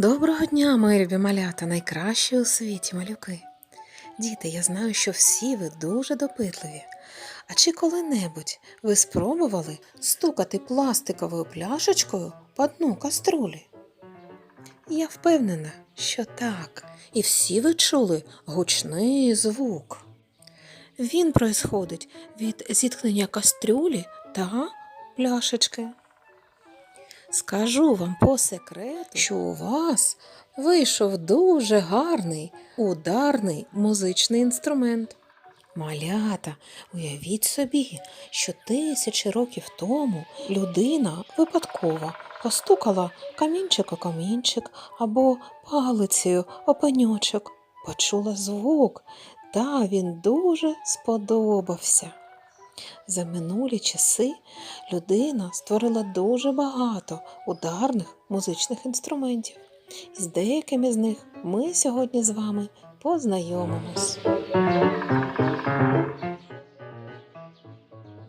Доброго дня, мої любі малята, найкращі у світі малюки. Діти, я знаю, що всі ви дуже допитливі. А чи коли-небудь ви спробували стукати пластиковою пляшечкою по дну каструлі? Я впевнена, що так, і всі ви чули гучний звук. Він происходить від зіткнення кастрюлі та пляшечки. Скажу вам по секрету, що у вас вийшов дуже гарний ударний музичний інструмент. Малята, уявіть собі, що тисячі років тому людина випадково постукала камінчик о камінчик або палицею о почула звук, та він дуже сподобався. За минулі часи людина створила дуже багато ударних музичних інструментів. І з деякими з них ми сьогодні з вами познайомимось.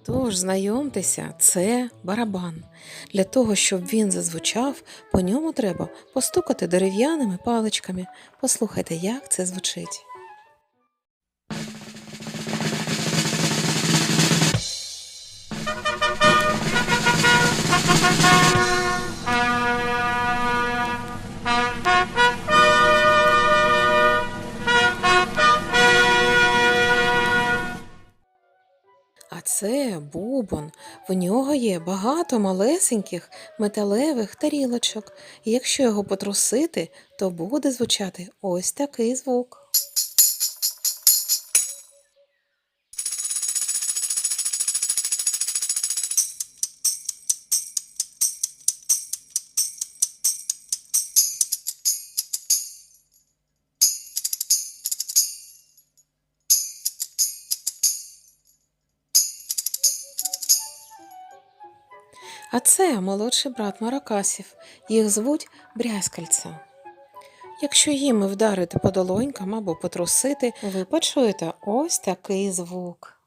Тож, знайомтеся, це барабан. Для того, щоб він зазвучав, по ньому треба постукати дерев'яними паличками. Послухайте, як це звучить. Це бубон. В нього є багато малесеньких металевих тарілочок. Якщо його потрусити, то буде звучати ось такий звук. А це молодший брат маракасів. Їх звуть брязкальця. Якщо їм вдарити по долонькам або потрусити, ви почуєте ось такий звук.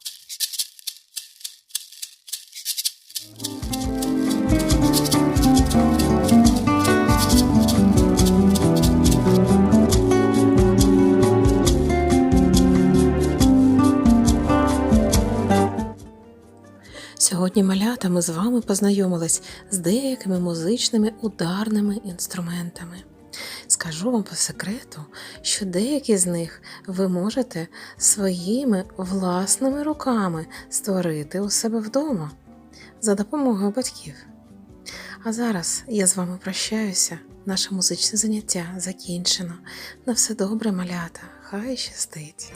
Сьогодні малята ми з вами познайомились з деякими музичними ударними інструментами. Скажу вам по секрету, що деякі з них ви можете своїми власними руками створити у себе вдома за допомогою батьків. А зараз я з вами прощаюся. Наше музичне заняття закінчено. На все добре, малята. Хай щастить!